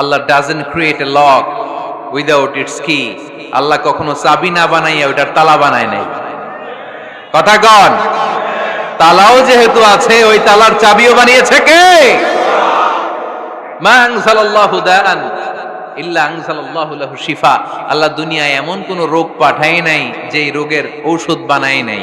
Allah doesn't create a lock without its key Allah কখনো চাবি না বানাইয়া ওইটার তালা বানায় নাই। কথা কন? তালাও যেহেতু আছে, ওই তালার চাবিও বানিয়েছে কে? আল্লাহ দুনিয়ায় এমন কোন রোগ পাঠায় নাই, যেই রোগের ঔষধ বানায় নাই।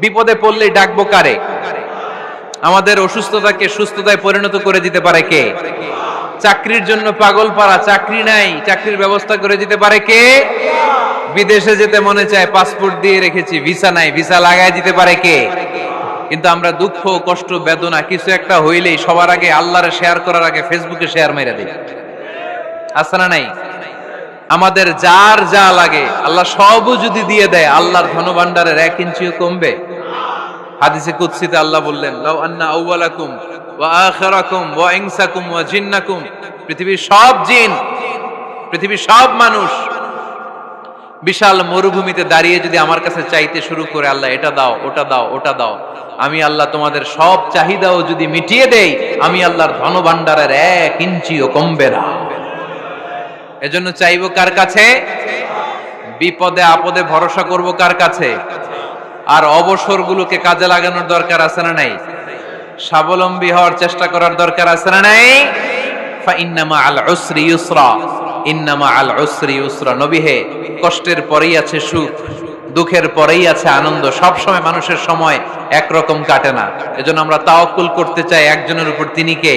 বিপদে পড়লেই ডাকবো কারে? আমাদের অসুস্থতাকে সুস্থতায় পরিণত করে দিতে পারে কে? চাকরির জন্য পাগল পাড়া, চাকরি নাই, চাকরির ব্যবস্থা করে দিতে পারে কে? বিদেশে যেতে মনে চায়, পাসপোর্ট দিয়ে রেখেছি, ভিসা নাই, ভিসা লাগাই দিতে পারে কে? কিন্তু আমরা দুঃখ, কষ্ট, বেদনা কিছু একটা হইলেই সবার আগে আল্লাহরে শেয়ার করার আগে ফেসবুকে শেয়ার মেরে দিই। না নাই? আমাদের যার যা লাগে, আল্লাহ সবও যদি দিয়ে দেয়, আল্লাহর ধনভাণ্ডারের এক ইঞ্চিও কমবে। হাদিসে কুদসিতে আল্লাহ বললেন, লাউ আউওয়ালাকুম ওয়া আখিরাকুম ওয়া ইনসাকুম ওয়া জিন্নাকুম। পৃথিবীর সব জিন, পৃথিবীর সব মানুষ বিশাল মরুভূমিতে দাঁড়িয়ে যদি আমার কাছে চাইতে শুরু করে, আল্লাহ, এটা দাও, ওটা দাও ওটা দাও। আমি আল্লাহ তোমাদের সব চাহিদাও যদি মিটিয়ে দেই, আমি আল্লাহর ধনভাণ্ডারের এক ইঞ্চিও কমবে না। এজন্য চাইব কার কাছে? বিপদে, আপদে ভরসা করব কার কাছে? আর অবসরগুলোকে কাজে লাগানোর দরকার আছে না নাই? স্বাবলম্বী হওয়ার চেষ্টা করার দরকার আছে না নাই? ইন্নামা আল উসরি ইউসরা। ইন্নামা আল উসরি ইউসরা। নবী কষ্টের পরেই আছে সুখ, দুঃখের পরেই আছে আনন্দ। সব সময় মানুষের সময় একরকম কাটে না। এজন্য আমরা তাওয়াক্কুল করতে চাই একজনের উপর। তিনি কে?